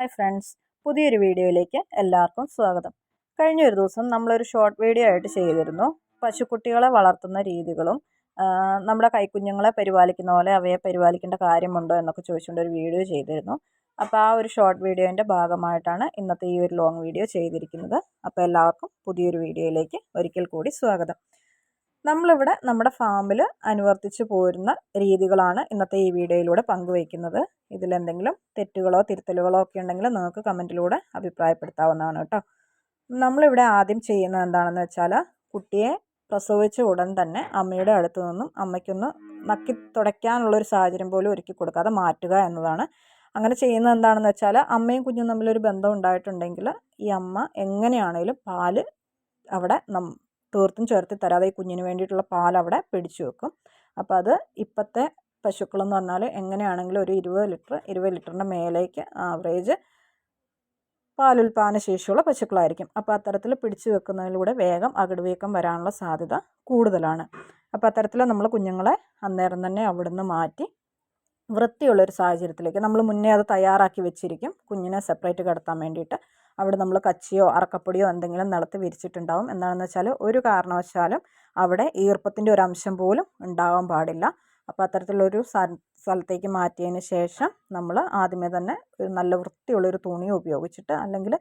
Hi friends പുതിയൊരു വീഡിയോയിലേക്ക് എല്ലാവർക്കും സ്വാഗതം. കഴിഞ്ഞ ഒരു ദിവസം നമ്മളൊരു ഷോർട്ട് വീഡിയോ ആയിട്ട് ചെയ്തിരുന്നു. പശുക്കുട്ടികളെ വളർത്തുന്ന രീതികളും നമ്മുടെ കൈക്കുഞ്ഞുങ്ങളെ പരിപാലിക്കുന്ന പോലെ അവയെ പരിപാലിക്കേണ്ട കാര്യമുണ്ടോ എന്നൊക്കെ ചോദിച്ചുകൊണ്ട് ഒരു വീഡിയോ ചെയ്തിരുന്നു. അപ്പോൾ ആ ഒരു ഷോർട്ട് വീഡിയോന്റെ ഭാഗമായിട്ടാണ് ഇന്നത്തെ ഈ ഒരു ലോങ് വീഡിയോ ചെയ്തിരിക്കുന്നത്. അപ്പോൾ എല്ലാവർക്കും പുതിയൊരു വീഡിയോയിലേക്ക് ഒരിക്കൽ കൂടി സ്വാഗതം. നമ്മളിവിടെ നമ്മുടെ ഫാമിൽ അനുവർത്തിച്ച് പോരുന്ന രീതികളാണ് ഇന്നത്തെ ഈ വീഡിയോയിലൂടെ പങ്കുവയ്ക്കുന്നത്. ഇതിലെന്തെങ്കിലും തെറ്റുകളോ തിരുത്തലുകളോ ഒക്കെ ഉണ്ടെങ്കിൽ നിങ്ങൾക്ക് കമന്റിലൂടെ അഭിപ്രായപ്പെടുത്താവുന്നതാണ് കേട്ടോ. നമ്മളിവിടെ ആദ്യം ചെയ്യുന്നത് എന്താണെന്ന് വെച്ചാൽ കുട്ടിയെ പ്രസവിച്ച ഉടൻ തന്നെ അമ്മയുടെ അടുത്തു നിന്നും അമ്മയ്ക്കൊന്ന് നക്കി തുടയ്ക്കാനുള്ളൊരു സാഹചര്യം പോലും ഒരുക്കി കൊടുക്കാതെ മാറ്റുക എന്നതാണ്. അങ്ങനെ ചെയ്യുന്നത് എന്താണെന്ന് വെച്ചാൽ അമ്മയും കുഞ്ഞും തമ്മിലൊരു ബന്ധം ഉണ്ടായിട്ടുണ്ടെങ്കിൽ ഈ അമ്മ എങ്ങനെയാണേലും പാൽ അവിടെ നം തീർത്തും ചേർത്തി തരാതെ ഈ കുഞ്ഞിന് വേണ്ടിയിട്ടുള്ള പാൽ അവിടെ പിടിച്ചു വെക്കും. അപ്പോൾ അത് ഇപ്പോഴത്തെ പശുക്കളെന്ന് പറഞ്ഞാൽ എങ്ങനെയാണെങ്കിലും ഒരു ഇരുപത് ലിറ്റർ ഇരുപത് ലിറ്ററിന്റെ മേലേക്ക് ആവറേജ് പാലുൽപാദന ശേഷിയുള്ള പശുക്കളായിരിക്കും. അപ്പോൾ അത്തരത്തിൽ പിടിച്ചു വെക്കുന്നതിലൂടെ വേഗം അകിടുവീക്കം വരാനുള്ള സാധ്യത കൂടുതലാണ്. അപ്പോൾ അത്തരത്തിൽ നമ്മൾ കുഞ്ഞുങ്ങളെ അന്നേരം തന്നെ അവിടുന്ന് മാറ്റി വൃത്തിയുള്ളൊരു സാഹചര്യത്തിലേക്ക് നമ്മൾ മുന്നേ അത് തയ്യാറാക്കി വെച്ചിരിക്കും. കുഞ്ഞിനെ സെപ്പറേറ്റ് കിടത്താൻ വേണ്ടിയിട്ട്. അവിടെ നമ്മൾ കച്ചിയോ അറക്കപ്പൊടിയോ എന്തെങ്കിലും നിലത്ത് വിരിച്ചിട്ടുണ്ടാവും. എന്താണെന്ന് വെച്ചാൽ ഒരു കാരണവശാലും അവിടെ ഈർപ്പത്തിന്റെ ഒരു അംശം പോലും ഉണ്ടാവാൻ പാടില്ല. അപ്പോൾ അത്തരത്തിലുള്ളൊരു സ്ഥ- സ്ഥലത്തേക്ക് മാറ്റിയതിന് ശേഷം നമ്മൾ ആദ്യമേ തന്നെ ഒരു നല്ല വൃത്തിയുള്ളൊരു തുണി ഉപയോഗിച്ചിട്ട് അല്ലെങ്കിൽ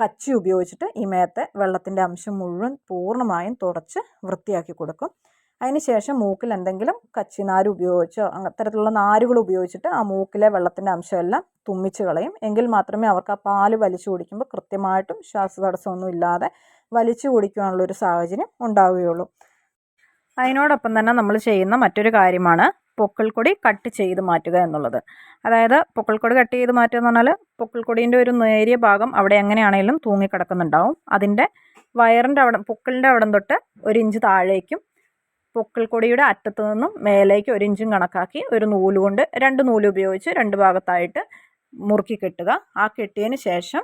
കച്ചി ഉപയോഗിച്ചിട്ട് ഈ മേത്തെ വെള്ളത്തിന്റെ അംശം മുഴുവൻ പൂർണമായും തുടച്ച് വൃത്തിയാക്കി കൊടുക്കും. അതിന് ശേഷം മൂക്കിൽ എന്തെങ്കിലും കച്ചി നാര് ഉപയോഗിച്ചോ അത്തരത്തിലുള്ള നാരുകൾ ഉപയോഗിച്ചിട്ട് ആ മൂക്കിലെ വെള്ളത്തിന്റെ അംശമെല്ലാം തുമ്മിച്ച് കളയും. എങ്കിൽ മാത്രമേ അവർക്ക് ആ പാൽ വലിച്ചു കുടിക്കുമ്പോൾ കൃത്യമായിട്ടും ശ്വാസതടസ്സമൊന്നും ഇല്ലാതെ വലിച്ചു കുടിക്കുവാനുള്ളൊരു സാഹചര്യം ഉണ്ടാവുകയുള്ളൂ. അതിനോടൊപ്പം തന്നെ നമ്മൾ ചെയ്യുന്ന മറ്റൊരു കാര്യമാണ് പൊക്കിൾക്കൊടി കട്ട് ചെയ്ത് മാറ്റുക എന്നുള്ളത്. അതായത് പൊക്കിൾക്കൊടി കട്ട് ചെയ്ത് മാറ്റുക എന്ന് പറഞ്ഞാൽ പൊക്കിൾക്കൊടീന്റെ ഒരു നേരിയ ഭാഗം അവിടെ എങ്ങനെയാണെങ്കിലും തൂങ്ങിക്കിടക്കുന്നുണ്ടാവും. അതിന്റെ വയറിന്റെ അവിടെ പൊക്കിളിന്റെ അവിടം തൊട്ട് ഒരു ഇഞ്ച് താഴേക്കും പൊക്കിൾക്കൊടിയുടെ അറ്റത്തു നിന്നും മേലേക്ക് ഒരു ഇഞ്ചും കണക്കാക്കി ഒരു നൂൽ കൊണ്ട് രണ്ട് നൂൽ ഉപയോഗിച്ച് രണ്ട് ഭാഗത്തായിട്ട് മുറുക്കി കെട്ടുക. ആ കെട്ടിയതിന് ശേഷം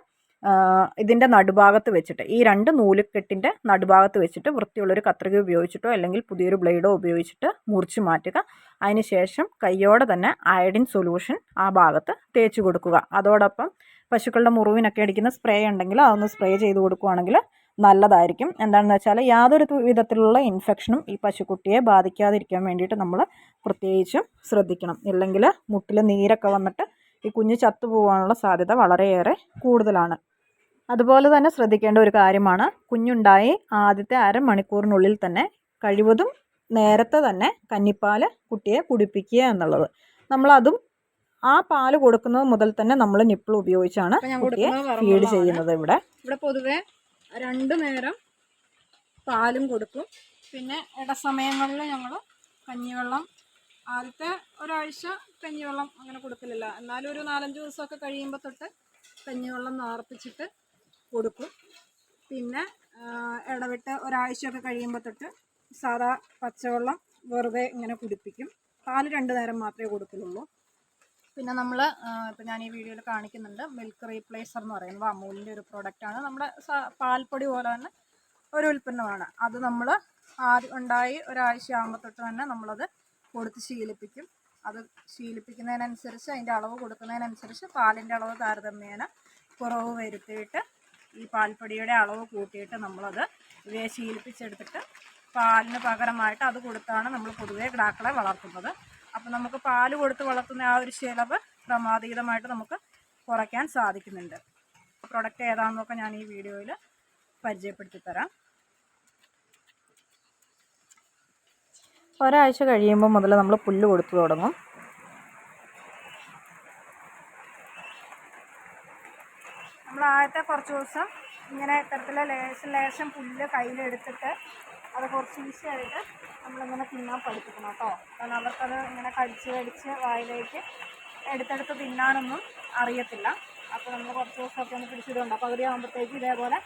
ഇതിന്റെ നടുഭാഗത്ത് വെച്ചിട്ട് ഈ രണ്ട് നൂലുകെട്ടിന്റെ നടുഭാഗത്ത് വെച്ചിട്ട് വൃത്തിയുള്ളൊരു കത്രിക ഉപയോഗിച്ചിട്ടോ അല്ലെങ്കിൽ പുതിയൊരു ബ്ലേഡോ ഉപയോഗിച്ചിട്ട് മുറിച്ച് മാറ്റുക. അതിന് ശേഷം കയ്യോടെ തന്നെ അയഡിൻ സൊല്യൂഷൻ ആ ഭാഗത്ത് തേച്ച് കൊടുക്കുക. അതോടൊപ്പം പശുക്കളുടെ മുറിവിനൊക്കെ അടിക്കുന്ന സ്പ്രേ ഉണ്ടെങ്കിൽ അതൊന്ന് സ്പ്രേ ചെയ്ത് കൊടുക്കുകയാണെങ്കിൽ നല്ലതായിരിക്കും. എന്താണെന്ന് വെച്ചാൽ യാതൊരു വിധത്തിലുള്ള ഇൻഫെക്ഷനും ഈ പശുക്കുട്ടിയെ ബാധിക്കാതിരിക്കാൻ വേണ്ടിയിട്ട് നമ്മൾ പ്രത്യേകിച്ചും ശ്രദ്ധിക്കണം. ഇല്ലെങ്കിൽ മുട്ടിൽ നീരൊക്കെ വന്നിട്ട് ഈ കുഞ്ഞ് ചത്തുപോകാനുള്ള സാധ്യത വളരെയേറെ കൂടുതലാണ്. അതുപോലെ തന്നെ ശ്രദ്ധിക്കേണ്ട ഒരു കാര്യമാണ് കുഞ്ഞുണ്ടായി ആദ്യത്തെ അരമണിക്കൂറിനുള്ളിൽ തന്നെ കഴിവതും നേരത്തെ തന്നെ കന്നിപ്പാൽ കുട്ടിയെ കുടിപ്പിക്കുക എന്നുള്ളത്. നമ്മളതും ആ പാൽ കൊടുക്കുന്നത് മുതൽ തന്നെ നമ്മൾ നിപ്പിൾ ഉപയോഗിച്ചാണ് കുട്ടിയെ ഫീഡ് ചെയ്യുന്നത് ഇവിടെ. ഇവിടെ പൊതുവെ രണ്ട് നേരം പാലും കൊടുക്കും. പിന്നെ ഇടസമയങ്ങളിൽ ഞങ്ങൾ കഞ്ഞിവെള്ളം ആദ്യത്തെ ഒരാഴ്ച കഞ്ഞിവെള്ളം അങ്ങനെ കൊടുക്കലില്ല. എന്നാലും ഒരു നാലഞ്ച് ദിവസമൊക്കെ കഴിയുമ്പോൾ തൊട്ട് കഞ്ഞിവെള്ളം നാർപ്പിച്ചിട്ട് കൊടുക്കും. പിന്നെ ഇടവിട്ട് ഒരാഴ്ചയൊക്കെ കഴിയുമ്പോൾ തൊട്ട് സാധാ പച്ചവെള്ളം വെറുതെ ഇങ്ങനെ കുടിപ്പിക്കും. പാൽ രണ്ട് നേരം മാത്രമേ കൊടുക്കലുള്ളൂ. പിന്നെ നമ്മൾ ഇപ്പം ഞാൻ ഈ വീഡിയോയിൽ കാണിക്കുന്നുണ്ട് മിൽക്ക് റീപ്ലേസർ എന്ന് പറയുന്നത് അമൂലിന്റെ ഒരു പ്രോഡക്റ്റാണ് നമ്മുടെ പാൽപ്പൊടി പോലെ തന്നെ ഒരു ഉൽപ്പന്നമാണ്. അത് നമ്മൾ ആദ്യം ഉണ്ടായി ഒരാഴ്ച ആകുമ്പോൾ തൊട്ട് തന്നെ നമ്മളത് കൊടുത്ത് ശീലിപ്പിക്കും. അത് ശീലിപ്പിക്കുന്നതിനനുസരിച്ച് അതിന്റെ അളവ് കൊടുക്കുന്നതിനനുസരിച്ച് പാലിന്റെ അളവ് താരതമ്യേന കുറവ് വരുത്തിയിട്ട് ഈ പാൽപ്പൊടിയുടെ അളവ് കൂട്ടിയിട്ട് നമ്മളത് ഇവയെ ശീലിപ്പിച്ചെടുത്തിട്ട് പാലിന് പകരമായിട്ട് അത് കൊടുത്താണ് നമ്മൾ പൊതുവേ കിടാക്കളെ വളർത്തുന്നത്. അപ്പം നമുക്ക് പാൽ കൊടുത്ത് വളർത്തുന്ന ആ ഒരു ചിലവ് ക്രമാതീതമായിട്ട് നമുക്ക് കുറയ്ക്കാൻ സാധിക്കുന്നുണ്ട്. പ്രൊഡക്റ്റ് ഏതാണെന്നൊക്കെ ഞാൻ ഈ വീഡിയോയിൽ പരിചയപ്പെടുത്തി തരാം ഒരാഴ്ച കഴിയുമ്പോൾ മുതൽ നമ്മൾ പുല്ല് കൊടുത്തു തുടങ്ങും. നമ്മൾ ആദ്യത്തെ കുറച്ച് ദിവസം ഇങ്ങനെ ഇത്തരത്തിലെ ലേശം ലേശം പുല്ല് കയ്യിലെടുത്തിട്ട് അത് കുറച്ച് ഈസിയായിട്ട് നമ്മളിങ്ങനെ തിന്നാൻ പഠിപ്പിക്കണം കേട്ടോ. കാരണം അവർക്കത് ഇങ്ങനെ കടിച്ച് കടിച്ച് വായിലേക്ക് എടുത്തെടുത്ത് തിന്നാനൊന്നും അറിയത്തില്ല. അപ്പോൾ നമ്മൾ കുറച്ച് ദിവസമൊക്കെ ഒന്ന് പിടിച്ചിട്ടുണ്ട് പകുതി ആകുമ്പോഴത്തേക്ക് ഇതേപോലെ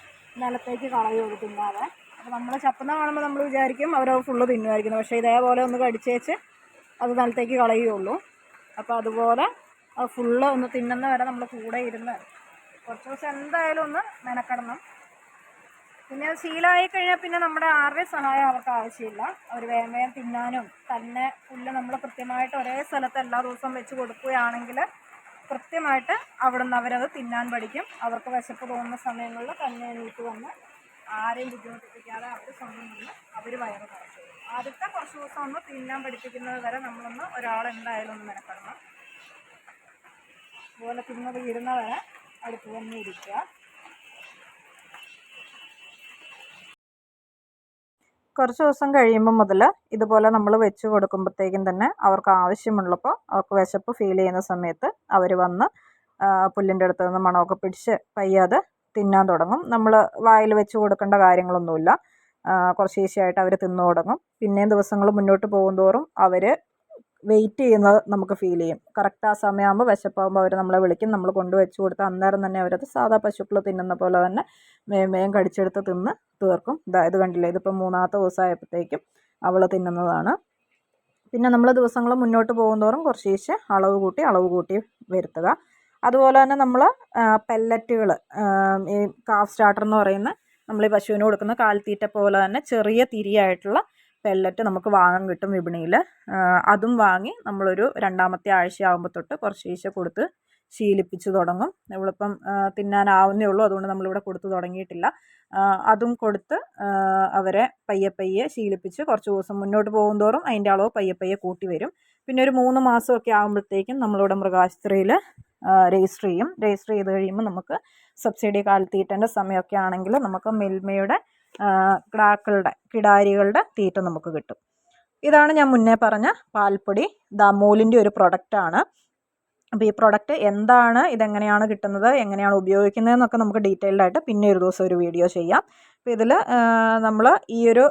നിലത്തേക്ക് കളയുള്ളൂ തിന്നാതെ. അപ്പോൾ നമ്മൾ ചപ്പുന്ന കാണുമ്പോൾ നമ്മൾ വിചാരിക്കും അവരത് ഫുള്ള് തിന്നുമായിരിക്കുന്നു പക്ഷേ ഇതേപോലെ ഒന്ന് കടിച്ചേച്ച് അത് നിലത്തേക്ക് കളയുള്ളൂ അപ്പോൾ അതുപോലെ അത് ഫുള്ള് ഒന്ന് തിന്നുന്ന വരെ നമ്മൾ കൂടെ ഇരുന്ന് കുറച്ച് ദിവസം എന്തായാലും ഒന്ന് മെനക്കെടണം. പിന്നെ അത് ശീലമായി കഴിഞ്ഞാൽ പിന്നെ നമ്മുടെ ആരുടെയും സഹായം അവർക്ക് ആവശ്യമില്ല. അവർ വേഗം വേഗം തിന്നാനും തന്നെ പുല്ല് നമ്മൾ കൃത്യമായിട്ട് ഒരേ സ്ഥലത്ത് എല്ലാ ദിവസവും വെച്ച് കൊടുക്കുകയാണെങ്കിൽ കൃത്യമായിട്ട് അവിടെ നിന്ന് അവരത് തിന്നാൻ പഠിക്കും. അവർക്ക് വിശപ്പ് തോന്നുന്ന സമയങ്ങളിൽ തന്നെ എണീറ്റ് വന്ന് ആരെയും ബുദ്ധിമുട്ടിപ്പിക്കാതെ അവർ സ്വന്തം നിന്ന് അവർ വയറ് ആദ്യത്തെ കുറച്ച് ദിവസം ഒന്ന് തിന്നാൻ പഠിപ്പിക്കുന്നത് വരെ നമ്മളൊന്ന് ഒരാൾ എന്തായാലും ഒന്ന് മെനപ്പെടണം അതുപോലെ തിന്നത് ഇരുന്നവരെ വരെ അടുത്ത് തന്നെ ഇരിക്കുക. കുറച്ച് ദിവസം കഴിയുമ്പോൾ മുതൽ ഇതുപോലെ നമ്മൾ വെച്ച് കൊടുക്കുമ്പോഴത്തേക്കും തന്നെ അവർക്ക് ആവശ്യമുള്ളപ്പോൾ അവർക്ക് വിശപ്പ് ഫീൽ ചെയ്യുന്ന സമയത്ത് അവർ വന്ന് പുല്ലിന്റെ അടുത്ത് നിന്ന് മണമൊക്കെ പിടിച്ച് പയ്യാതെ തിന്നാൻ തുടങ്ങും. നമ്മൾ വായിൽ വെച്ച് കൊടുക്കേണ്ട കാര്യങ്ങളൊന്നുമില്ല. കുറച്ച് ഈസിയായിട്ട് അവർ തിന്നു തുടങ്ങും. പിന്നെയും ദിവസങ്ങൾ മുന്നോട്ട് പോകുന്തോറും അവർ വെയിറ്റ് ചെയ്യുന്നത് നമുക്ക് ഫീൽ ചെയ്യും. കറക്റ്റ് ആ സമയമാകുമ്പോൾ വിശപ്പാകുമ്പോൾ അവർ നമ്മളെ വിളിക്കും. നമ്മൾ കൊണ്ട് വെച്ച് കൊടുത്ത് അന്നേരം തന്നെ അവരത് സാധാ പശുക്കൾ തിന്നുന്ന പോലെ തന്നെ വേഗം മേം കടിച്ചെടുത്ത് തിന്ന് തീർക്കും. ഇതാ കണ്ടില്ലേ? ഇതിപ്പോൾ മൂന്നാമത്തെ ദിവസമായപ്പോഴത്തേക്കും അവൾ തിന്നുന്നതാണ്. പിന്നെ നമ്മൾ ദിവസങ്ങൾ മുന്നോട്ട് പോകുന്തോറും കുറച്ചേശ്ശെ അളവ് കൂട്ടി അളവ് കൂട്ടി വരുത്തുക. അതുപോലെ തന്നെ നമ്മൾ പെല്ലറ്റുകൾ ഈ കാഫ് സ്റ്റാർട്ടർ എന്ന് പറയുന്ന നമ്മൾ ഈ പശുവിന് കൊടുക്കുന്ന കാൽത്തീറ്റ പോലെ തന്നെ ചെറിയ തിരിയായിട്ടുള്ള പെല്ലറ്റ് നമുക്ക് വാങ്ങാൻ കിട്ടും വിപണിയിൽ. അതും വാങ്ങി നമ്മളൊരു രണ്ടാമത്തെ ആഴ്ച ആകുമ്പോൾ തൊട്ട് ഈശ കൊടുത്ത് ശീലിപ്പിച്ച് തുടങ്ങും. ഇവളിപ്പം തിന്നാനാവുന്നേ ഉള്ളൂ. അതുകൊണ്ട് നമ്മളിവിടെ കൊടുത്ത് തുടങ്ങിയിട്ടില്ല. അതും കൊടുത്ത് അവരെ പയ്യെ പയ്യെ ശീലിപ്പിച്ച് കുറച്ച് ദിവസം മുന്നോട്ട് പോകുന്തോറും അതിന്റെ അളവ് പയ്യെ പയ്യെ കൂട്ടി വരും. പിന്നെ ഒരു മൂന്ന് മാസമൊക്കെ ആകുമ്പോഴത്തേക്കും നമ്മളിവിടെ മൃഗാശുപത്രിയിൽ രജിസ്റ്റർ ചെയ്യും. രജിസ്റ്റർ ചെയ്ത് കഴിയുമ്പോൾ നമുക്ക് സബ്സിഡി കാലത്തീറ്റേന്റെ സമയമൊക്കെ ആണെങ്കിൽ നമുക്ക് മിൽമയുടെ കിടാക്കളുടെ കിടാരികളുടെ തീറ്റ നമുക്ക് കിട്ടും. ഇതാണ് ഞാൻ മുന്നേ പറഞ്ഞ പാൽപ്പൊടി. ദാമൂലിന്റെ ഒരു പ്രൊഡക്റ്റാണ് അപ്പോൾ ഈ പ്രൊഡക്റ്റ് എന്താണ് ഇതെങ്ങനെയാണ് കിട്ടുന്നത് എങ്ങനെയാണ് ഉപയോഗിക്കുന്നത് എന്നൊക്കെ നമുക്ക് ഡീറ്റെയിൽഡായിട്ട് പിന്നെ ഒരു ദിവസം ഒരു വീഡിയോ ചെയ്യാം. അപ്പോൾ ഇതിൽ നമ്മൾ ഈ ഒരു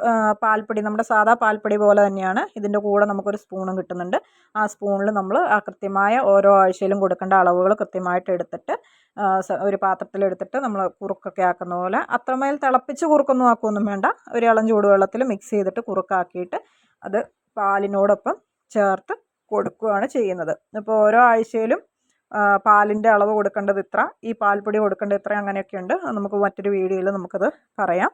പാൽപ്പൊടി നമ്മുടെ സാധാ പാൽപ്പൊടി പോലെ തന്നെയാണ് ഇതിന്റെ കൂടെ നമുക്കൊരു സ്പൂണും കിട്ടുന്നുണ്ട്. ആ സ്പൂണിൽ നമ്മൾ ആ കൃത്യമായ ഓരോ ആഴ്ചയിലും കൊടുക്കേണ്ട അളവുകൾ കൃത്യമായിട്ട് എടുത്തിട്ട് ഒരു പാത്രത്തിലെടുത്തിട്ട് നമ്മൾ കുറുക്കൊക്കെ ആക്കുന്ന പോലെ അത്രമേൽ തിളപ്പിച്ച് കുറുക്കൊന്നും ആക്കുമൊന്നും വേണ്ട. ഒരു ഇളം ചൂടുവെള്ളത്തിൽ മിക്സ് ചെയ്തിട്ട് കുറുക്കാക്കിയിട്ട് അത് പാലിനോടൊപ്പം ചേർത്ത് കൊടുക്കുകയാണ് ചെയ്യുന്നത്. അപ്പോൾ ഓരോ ആഴ്ചയിലും പാലിന്റെ അളവ് കൊടുക്കേണ്ടത് ഇത്ര ഈ പാൽപ്പൊടി കൊടുക്കേണ്ടത് ഇത്ര അങ്ങനെയൊക്കെ ഉണ്ട്. നമുക്ക് മറ്റൊരു വീഡിയോയിൽ നമുക്കത് പറയാം.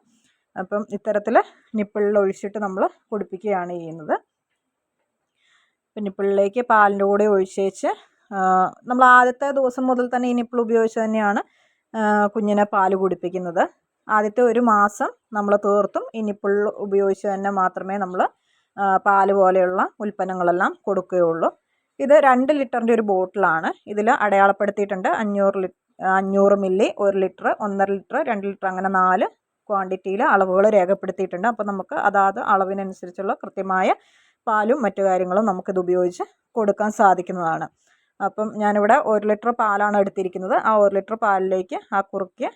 അപ്പം ഇത്തരത്തിൽ നിപ്പിളിൽ ഒഴിച്ചിട്ട് നമ്മൾ കുടിപ്പിക്കുകയാണ് ചെയ്യുന്നത്. അപ്പം നിപ്പിളിലേക്ക് പാലിന്റെ കൂടെ ഒഴിച്ചേച്ച് നമ്മൾ ആദ്യത്തെ ദിവസം മുതൽ തന്നെ ഈ നിപ്പിൾ ഉപയോഗിച്ച് തന്നെയാണ് കുഞ്ഞിനെ പാൽ കുടിപ്പിക്കുന്നത്. ആദ്യത്തെ ഒരു മാസം നമ്മൾ തീർത്തും ഈ നിപ്പിൾ ഉപയോഗിച്ച് തന്നെ മാത്രമേ നമ്മൾ പാൽ പോലെയുള്ള ഉൽപ്പന്നങ്ങളെല്ലാം കൊടുക്കുകയുള്ളൂ. ഇത് രണ്ട് ലിറ്ററിന്റെ ഒരു ബോട്ടിലാണ്. ഇതിൽ അടയാളപ്പെടുത്തിയിട്ടുണ്ട് അഞ്ഞൂറ് ലി അഞ്ഞൂറ് മില്ലി ഒരു ലിറ്റർ ഒന്നര ലിറ്റർ രണ്ട് ലിറ്റർ അങ്ങനെ നാല് ക്വാണ്ടിറ്റിയിൽ അളവുകൾ രേഖപ്പെടുത്തിയിട്ടുണ്ട്. അപ്പോൾ നമുക്ക് അതാത് അളവിനനുസരിച്ചുള്ള കൃത്യമായ പാലും മറ്റു കാര്യങ്ങളും നമുക്കിത് ഉപയോഗിച്ച് കൊടുക്കാൻ സാധിക്കുന്നതാണ്. അപ്പം ഞാനിവിടെ ഒരു ലിറ്റർ പാലാണ് എടുത്തിരിക്കുന്നത്. ആ ഒരു ലിറ്റർ പാലിലേക്ക് ആ കുറുക്കിയ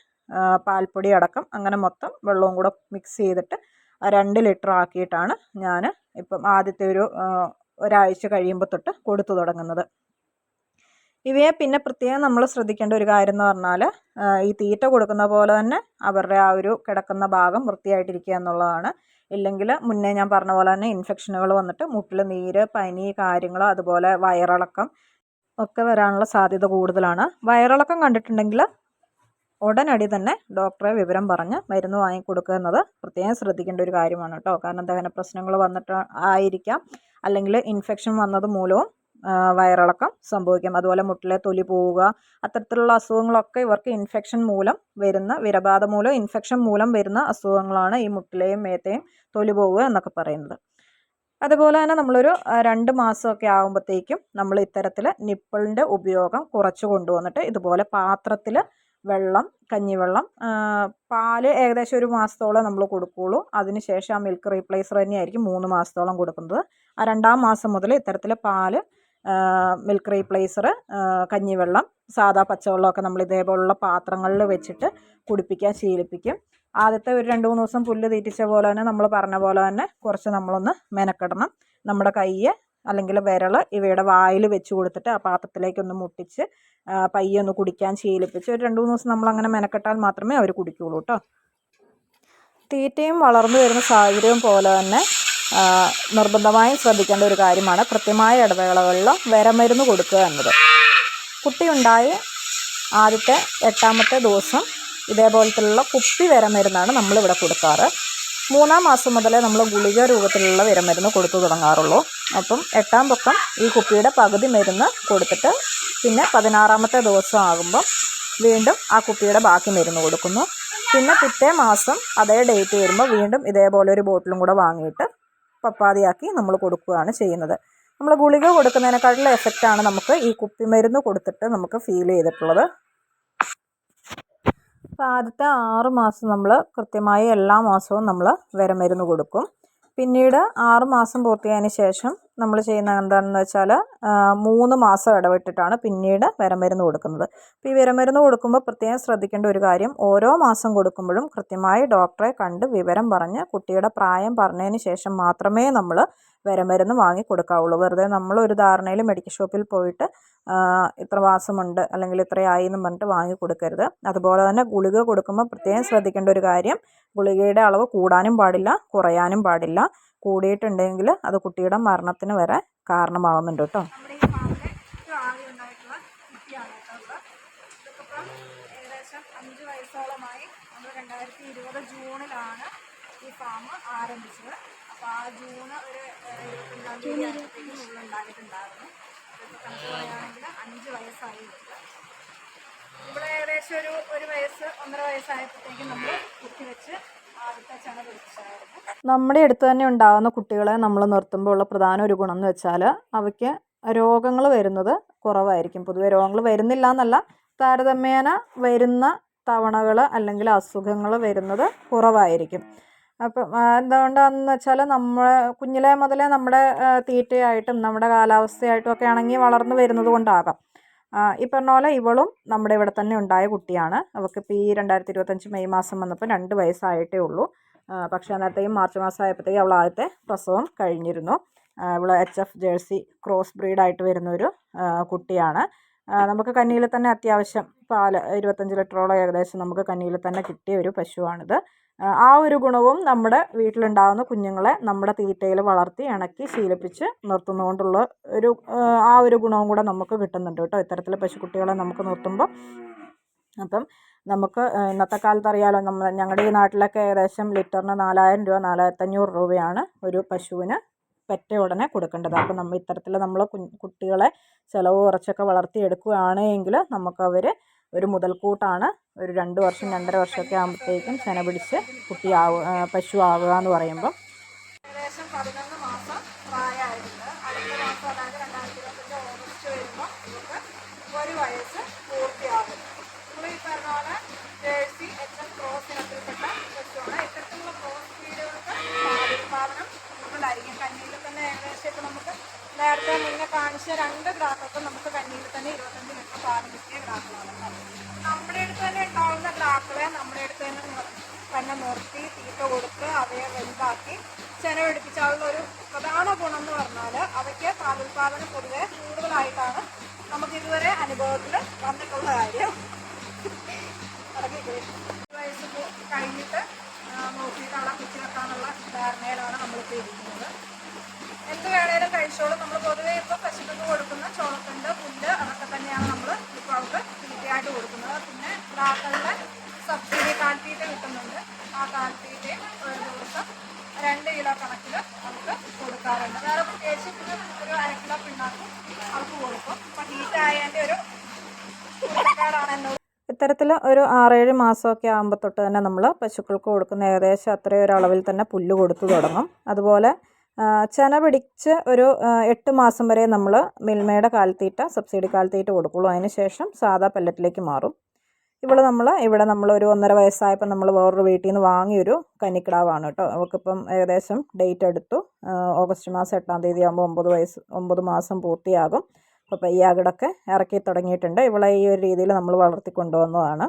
പാൽപ്പൊടി അടക്കം അങ്ങനെ മൊത്തം വെള്ളവും കൂടെ മിക്സ് ചെയ്തിട്ട് രണ്ട് ലിറ്റർ ആക്കിയിട്ടാണ് ഞാൻ ഇപ്പം ആദ്യത്തെ ഒരു ഒരാഴ്ച കഴിയുമ്പോൾ തൊട്ട് കൊടുത്തു തുടങ്ങുന്നത്. ഇവയെ പിന്നെ പ്രത്യേകം നമ്മൾ ശ്രദ്ധിക്കേണ്ട ഒരു കാര്യം എന്ന് പറഞ്ഞാൽ ഈ തീറ്റ കൊടുക്കുന്ന പോലെ തന്നെ അവരുടെ ആ ഒരു കിടക്കുന്ന ഭാഗം വൃത്തിയായിട്ടിരിക്കുക എന്നുള്ളതാണ്. ഇല്ലെങ്കിൽ മുന്നേ ഞാൻ പറഞ്ഞ പോലെ തന്നെ ഇൻഫെക്ഷനുകൾ വന്നിട്ട് മുട്ടിൽ നീര് പനി കാര്യങ്ങൾ അതുപോലെ വയറിളക്കം ഒക്കെ വരാനുള്ള സാധ്യത കൂടുതലാണ്. വയറിളക്കം കണ്ടിട്ടുണ്ടെങ്കിൽ ഉടനടി തന്നെ ഡോക്ടറെ വിവരം പറഞ്ഞ് മരുന്ന് വാങ്ങിക്കൊടുക്കുക എന്നത് പ്രത്യേകം ശ്രദ്ധിക്കേണ്ട ഒരു കാര്യമാണ് കേട്ടോ. കാരണം ദഹന പ്രശ്നങ്ങൾ വന്നിട്ട് ആയിരിക്കാം. അല്ലെങ്കിൽ ഇൻഫെക്ഷൻ വന്നത് മൂലവും വയറിളക്കം സംഭവിക്കാം. അതുപോലെ മുട്ടിലെ തൊലി പോവുക അത്തരത്തിലുള്ള അസുഖങ്ങളൊക്കെ ഇവർക്ക് ഇൻഫെക്ഷൻ മൂലം വരുന്ന വിരബാധ മൂലം ഇൻഫെക്ഷൻ മൂലം വരുന്ന അസുഖങ്ങളാണ് ഈ മുട്ടിലെയും മേത്തെയും തൊലി പോവുക എന്നൊക്കെ പറയുന്നത്. അതുപോലെ തന്നെ നമ്മളൊരു രണ്ട് മാസമൊക്കെ ആകുമ്പോഴത്തേക്കും നമ്മൾ ഇത്തരത്തിൽ നിപ്പിളിന്റെ ഉപയോഗം കുറച്ച് കൊണ്ടുവന്നിട്ട് ഇതുപോലെ പാത്രത്തിൽ വെള്ളം കഞ്ഞിവെള്ളം പാൽ ഏകദേശം ഒരു മാസത്തോളം നമ്മൾ കൊടുക്കുകയുള്ളൂ അതിനുശേഷം ആ മിൽക്ക് റീപ്ലേസർ തന്നെയായിരിക്കും മൂന്ന് മാസത്തോളം കൊടുക്കുന്നത്. ആ രണ്ടാം മാസം മുതൽ ഇത്തരത്തിൽ പാൽ മിൽക്ക് റീപ്ലേസർ കഞ്ഞിവെള്ളം സാധാ പച്ചവെള്ളമൊക്കെ നമ്മൾ ഇതേപോലുള്ള പാത്രങ്ങളിൽ വെച്ചിട്ട് കുടിപ്പിക്കാൻ ശീലിപ്പിക്കും. ആദ്യത്തെ ഒരു രണ്ട് മൂന്ന് ദിവസം പുല്ല് തീറ്റിച്ച പോലെ തന്നെ നമ്മൾ പറഞ്ഞ പോലെ തന്നെ കുറച്ച് നമ്മളൊന്ന് മെനക്കെടണം. നമ്മുടെ കയ്യ് അല്ലെങ്കിൽ വിരൽ ഇവയുടെ വായിൽ വെച്ച് കൊടുത്തിട്ട് ആ പാത്രത്തിലേക്കൊന്ന് മുട്ടിച്ച് പയ്യെ ഒന്ന് കുടിക്കാൻ ശീലിപ്പിച്ച് ഒരു രണ്ട് മൂന്ന് ദിവസം നമ്മൾ അങ്ങനെ മെനക്കെട്ടാൽ മാത്രമേ അവർ കുടിക്കുകയുള്ളൂ കേട്ടോ തീറ്റയും വളർന്നു വരുന്ന സാഹചര്യവും പോലെ തന്നെ നിർബന്ധമായും ശ്രദ്ധിക്കേണ്ട ഒരു കാര്യമാണ് കൃത്യമായ ഇടവേളകളിൽ വിരമരുന്ന് കൊടുക്കുക എന്നത്. കുട്ടിയുണ്ടായി ആദ്യത്തെ എട്ടാമത്തെ ദിവസം ഇതേപോലത്തുള്ള കുപ്പി വിരമരുന്നാണ് നമ്മളിവിടെ കൊടുക്കാറ്. മൂന്നാം മാസം മുതലേ നമ്മൾ ഗുളിക രൂപത്തിലുള്ള വിരമരുന്ന് കൊടുത്തു തുടങ്ങാറുള്ളൂ. അപ്പം എട്ടാം പൊക്കം ഈ കുപ്പിയുടെ പകുതി മരുന്ന് കൊടുത്തിട്ട് പിന്നെ പതിനാറാമത്തെ ദിവസം ആകുമ്പം വീണ്ടും ആ കുപ്പിയുടെ ബാക്കി മരുന്ന് കൊടുക്കുന്നു. പിന്നെ പിറ്റേ മാസം അതേ ഡേറ്റ് വരുമ്പോൾ വീണ്ടും ഇതേപോലെ ഒരു ബോട്ടിലും കൂടെ വാങ്ങിയിട്ട് പപ്പാതിയാക്കി നമ്മൾ കൊടുക്കുകയാണ് ചെയ്യുന്നത്. നമ്മൾ ഗുളിക കൊടുക്കുന്നതിനെക്കാട്ടിലും എഫക്റ്റാണ് നമുക്ക് ഈ കുപ്പി മരുന്ന് കൊടുത്തിട്ട് നമുക്ക് ഫീൽ ചെയ്തിട്ടുള്ളത്. അപ്പോൾ ആദ്യത്തെ ആറ് മാസം നമ്മൾ കൃത്യമായി എല്ലാ മാസവും നമ്മൾ വിരമരുന്ന് കൊടുക്കും. പിന്നീട് ആറ് മാസം പൂർത്തിയായതിന് ശേഷം നമ്മൾ ചെയ്യുന്ന എന്താണെന്ന് വെച്ചാൽ മൂന്ന് മാസം ഇടവിട്ടിട്ടാണ് പിന്നീട് വിരമരുന്ന് കൊടുക്കുന്നത്. അപ്പോൾ ഈ വിരമരുന്ന് കൊടുക്കുമ്പോൾ പ്രത്യേകം ശ്രദ്ധിക്കേണ്ട ഒരു കാര്യം ഓരോ മാസം കൊടുക്കുമ്പോഴും കൃത്യമായി ഡോക്ടറെ കണ്ട് വിവരം പറഞ്ഞ് കുട്ടിയുടെ പ്രായം പറഞ്ഞതിന് ശേഷം മാത്രമേ നമ്മൾ വിരമരുന്ന് വാങ്ങി കൊടുക്കാവുള്ളൂ വെറുതെ നമ്മൾ ഒരു ധാരണയിൽ മെഡിക്കൽ ഷോപ്പിൽ പോയിട്ട് ഇത്ര മാസമുണ്ട് അല്ലെങ്കിൽ ഇത്രയായി എന്ന് പറഞ്ഞിട്ട് വാങ്ങി കൊടുക്കരുത് അതുപോലെ തന്നെ ഗുളിക കൊടുക്കുമ്പോൾ പ്രത്യേകം ശ്രദ്ധിക്കേണ്ട ഒരു കാര്യം ഗുളികയുടെ അളവ് കൂടാനും പാടില്ല കുറയാനും പാടില്ല. കൂടിയിട്ടുണ്ടെങ്കിൽ അത് കുട്ടിയുടെ മരണത്തിന് വരെ കാരണമാവുന്നുണ്ട് കേട്ടോ. അഞ്ച് വയസ്സോളമായി നമ്മൾ രണ്ടായിരത്തി ഇരുപത് ജൂണിലാണ് ഈ ഫാം ആരംഭിച്ചത്. അപ്പോൾ ആ ജൂൺ ഒരു ഇരുപത്തഞ്ചാം തീയതി ആയപ്പോഴത്തേക്കും ഉള്ളുണ്ടായിട്ടുണ്ടായിരുന്നു ഇതിപ്പോൾ കണക്ക് പറയുകയാണെങ്കിൽ അഞ്ച് വയസ്സായി. ഇവിടെ ഏകദേശം ഒരു ഒരു വയസ്സ് ഒന്നര വയസ്സായപ്പോഴത്തേക്കും നമ്മൾ കുത്തിവെച്ച് നമ്മുടെ അടുത്ത് തന്നെ ഉണ്ടാകുന്ന കുട്ടികളെ നമ്മൾ നിർത്തുമ്പോൾ ഉള്ള പ്രധാന ഒരു ഗുണം എന്ന് വെച്ചാൽ അവയ്ക്ക് രോഗങ്ങൾ വരുന്നത് കുറവായിരിക്കും. പൊതുവെ രോഗങ്ങൾ വരുന്നില്ല എന്നല്ല താരതമ്യേന വരുന്ന തവണകൾ അല്ലെങ്കിൽ അസുഖങ്ങൾ വരുന്നത് കുറവായിരിക്കും. അപ്പം എന്തുകൊണ്ടാണെന്ന് വെച്ചാൽ നമ്മൾ കുഞ്ഞിലെ മുതലേ നമ്മുടെ തീറ്റയായിട്ടും നമ്മുടെ കാലാവസ്ഥയായിട്ടും ഒക്കെ ആണെങ്കിൽ വളർന്നു വരുന്നത് കൊണ്ടാകാം. ഈ പറഞ്ഞ പോലെ ഇവളും നമ്മുടെ ഇവിടെ തന്നെ ഉണ്ടായ കുട്ടിയാണ്. അവൾക്കിപ്പോൾ ഈ രണ്ടായിരത്തി ഇരുപത്തഞ്ച് മെയ് മാസം വന്നപ്പോൾ രണ്ട് വയസ്സായിട്ടേ ഉള്ളൂ. പക്ഷേ അന്നേരത്തേക്കും മാർച്ച് മാസം ആയപ്പോഴത്തേക്കും അവൾ ആദ്യത്തെ പ്രസവം കഴിഞ്ഞിരുന്നു. ഇവൾ എച്ച് എഫ് ജേഴ്സി ക്രോസ് ബ്രീഡായിട്ട് വരുന്ന ഒരു കുട്ടിയാണ്. നമുക്ക് കന്നിയിൽ തന്നെ അത്യാവശ്യം പാൽ ഇരുപത്തഞ്ച് ലിറ്ററോളം ഏകദേശം നമുക്ക് കന്നിയിൽ തന്നെ കിട്ടിയ ഒരു പശുവാണിത്. ആ, ഒരു ഗുണവും നമ്മുടെ വീട്ടിലുണ്ടാകുന്ന കുഞ്ഞുങ്ങളെ നമ്മുടെ തീറ്റയിൽ വളർത്തി ഇണക്കി ശീലിപ്പിച്ച് നിർത്തുന്നതുകൊണ്ടുള്ള ഒരു ആ, ഒരു ഗുണവും കൂടെ നമുക്ക് കിട്ടുന്നുണ്ട് കേട്ടോ. ഇത്തരത്തിൽ പശുക്കുട്ടികളെ നമുക്ക് നിർത്തുമ്പോൾ അപ്പം നമുക്ക് ഇന്നത്തെ കാലത്ത് അറിയാലോ നമ്മൾ ഞങ്ങളുടെ ഈ നാട്ടിലൊക്കെ ഏകദേശം ലിറ്ററിന് നാലായിരം രൂപ നാലായിരത്തഞ്ഞൂറ് രൂപയാണ് ഒരു പശുവിന് പെറ്റ ഉടനെ കൊടുക്കേണ്ടത്. അപ്പം നമ്മൾ ഇത്തരത്തിൽ നമ്മൾ കുട്ടികളെ ചിലവ് കുറച്ചൊക്കെ വളർത്തിയെടുക്കുകയാണെങ്കിൽ നമുക്കവർ ഒരു മുതൽക്കൂട്ടാണ്. ഒരു രണ്ട് വർഷം രണ്ടര വർഷമൊക്കെ ആകുമ്പോഴത്തേക്കും ചെന പിടിച്ച് കുട്ടിയാവുക പശു ആവുക എന്ന് പറയുമ്പം. ഏകദേശം പതിനൊന്ന് മാസം അതായത് ഒരു വയസ്സ് പൂർത്തിയാകും. തന്നെ ഏകദേശം ഇപ്പോൾ നമുക്ക് നേരത്തെ മുന്നേ കാണിച്ച രണ്ട് ഗ്രാഫൊക്കെ നിർത്തി തീറ്റ കൊടുത്ത് അവയെ വലുതാക്കി ചെന പിടിപ്പിച്ചാലുള്ള ഒരു പ്രധാന ഗുണം എന്ന് പറഞ്ഞാൽ അവയ്ക്ക് പാലുൽപാദനം പൊതുവെ കൂടുതലായിട്ടാണ് നമുക്ക് ഇതുവരെ അനുഭവത്തിൽ വന്നിട്ടുള്ള കാര്യം. വയസ്സ് കഴിഞ്ഞിട്ട് നോക്കിയിട്ട് അവിടെ കുത്തി ധാരണയിലാണ് നമ്മൾ ഇരിക്കുന്നത്. എന്ത് വേണേലും കഴിച്ചോളും. നമ്മൾ പൊതുവെ ഇപ്പോൾ പശുക്കൾക്ക് കൊടുക്കുന്ന ചോളത്തുണ്ട് പുല്ല് അതൊക്കെ തന്നെയാണ് നമ്മൾ ഇപ്പോൾ അവർക്ക് തീറ്റയായിട്ട് കൊടുക്കുന്നത്. പിന്നെ പ്രാക്കളുടെ സബ്സിഡി കാൽത്തീറ്റ കിട്ടുന്നുണ്ട്. ആ കാൽത്തീറ്റയും ഒരു ദിവസം രണ്ട് കിലോ കണക്കിൽ നമുക്ക് കൊടുക്കാറുണ്ട്. വേറെ പ്രത്യേകിച്ച് പിന്നെ ഒരു അര കിലോ പിണ്ണാക്കും അവർക്ക് കൊടുക്കും. അപ്പം ഹീറ്റ് ആയതിന്റെ ഒരു എന്നോട് ഇത്തരത്തിൽ ഒരു ആറേഴ് മാസമൊക്കെ ആകുമ്പോൾ തൊട്ട് തന്നെ നമ്മൾ പശുക്കൾക്ക് കൊടുക്കുന്ന ഏകദേശം അത്രയും ഒരു അളവിൽ തന്നെ പുല്ല് കൊടുത്തു തുടങ്ങും. അതുപോലെ ചെന പിടിച്ച് ഒരു എട്ട് മാസം വരെ നമ്മൾ മിൽമയുടെ കാൽത്തീറ്റ സബ്സിഡി കാൽത്തീറ്റ കൊടുക്കുള്ളൂ. അതിന് ശേഷം സാധാ പല്ലറ്റിലേക്ക് മാറും. ഇവിടെ നമ്മൾ ഇവിടെ നമ്മൾ ഒരു ഒന്നര വയസ്സായപ്പോൾ നമ്മൾ വേറൊരു വീട്ടിൽ നിന്ന് വാങ്ങിയൊരു കന്നിക്കിടാവാണ് കേട്ടോ. അവൾക്കിപ്പം ഏകദേശം ഡേറ്റ് എടുത്തു. ഓഗസ്റ്റ് മാസം എട്ടാം തീയതി ആകുമ്പോൾ ഒമ്പത് വയസ്സ് ഒമ്പത് മാസം പൂർത്തിയാകും. അപ്പോൾ പയ്യാകിടൊക്കെ ഇറക്കി തുടങ്ങിയിട്ടുണ്ട്. ഇവളെ ഈ ഒരു രീതിയിൽ നമ്മൾ വളർത്തിക്കൊണ്ടുവന്നതാണ്.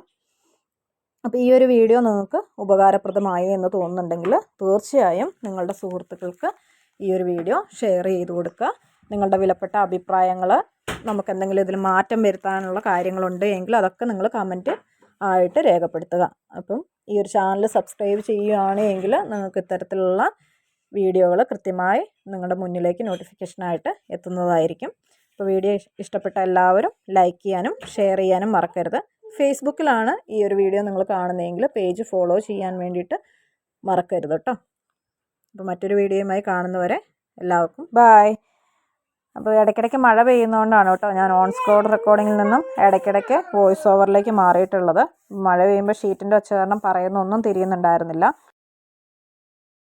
അപ്പോൾ ഈ ഒരു വീഡിയോ നിങ്ങൾക്ക് ഉപകാരപ്രദമായി എന്ന് തോന്നുന്നുണ്ടെങ്കിൽ തീർച്ചയായും നിങ്ങളുടെ സുഹൃത്തുക്കൾക്ക് ഈ ഒരു വീഡിയോ ഷെയർ ചെയ്ത് കൊടുക്കുക. നിങ്ങളുടെ വിലപ്പെട്ട അഭിപ്രായങ്ങൾ നമുക്ക് എന്തെങ്കിലും ഇതിൽ മാറ്റം വരുത്താനുള്ള കാര്യങ്ങളുണ്ട് എങ്കിൽ അതൊക്കെ നിങ്ങൾ കമന്റ് ആയിട്ട് രേഖപ്പെടുത്തുക. അപ്പം ഈ ഒരു ചാനൽ സബ്സ്ക്രൈബ് ചെയ്യുകയാണെങ്കിൽ നിങ്ങൾക്ക് ഇത്തരത്തിലുള്ള വീഡിയോകൾ കൃത്യമായി നിങ്ങളുടെ മുന്നിലേക്ക് നോട്ടിഫിക്കേഷനായിട്ട് എത്തുന്നതായിരിക്കും. അപ്പോൾ വീഡിയോ ഇഷ്ടപ്പെട്ട എല്ലാവരും ലൈക്ക് ചെയ്യാനും ഷെയർ ചെയ്യാനും മറക്കരുത്. ഫേസ്ബുക്കിലാണ് ഈ ഒരു വീഡിയോ നിങ്ങൾ കാണുന്നതെങ്കിൽ പേജ് ഫോളോ ചെയ്യാൻ വേണ്ടിയിട്ട് മറക്കരുത് കേട്ടോ. അപ്പോൾ മറ്റൊരു വീഡിയോയുമായി കാണുന്നവരെ എല്ലാവർക്കും ബായ് അപ്പോൾ ഇടയ്ക്കിടയ്ക്ക് മഴ പെയ്യുന്നതുകൊണ്ടാണ് കേട്ടോ ഞാൻ ഓൺ സ്കോഡ് റെക്കോർഡിങ്ങിൽ നിന്നും ഇടയ്ക്കിടയ്ക്ക് വോയിസ് ഓവറിലേക്ക് മാറിയിട്ടുള്ളത്. മഴ പെയ്യുമ്പോൾ ഷീറ്റിന്റെ ഒച്ച കാരണം പറയുന്നൊന്നും തിരിയുന്നുണ്ടായിരുന്നില്ല.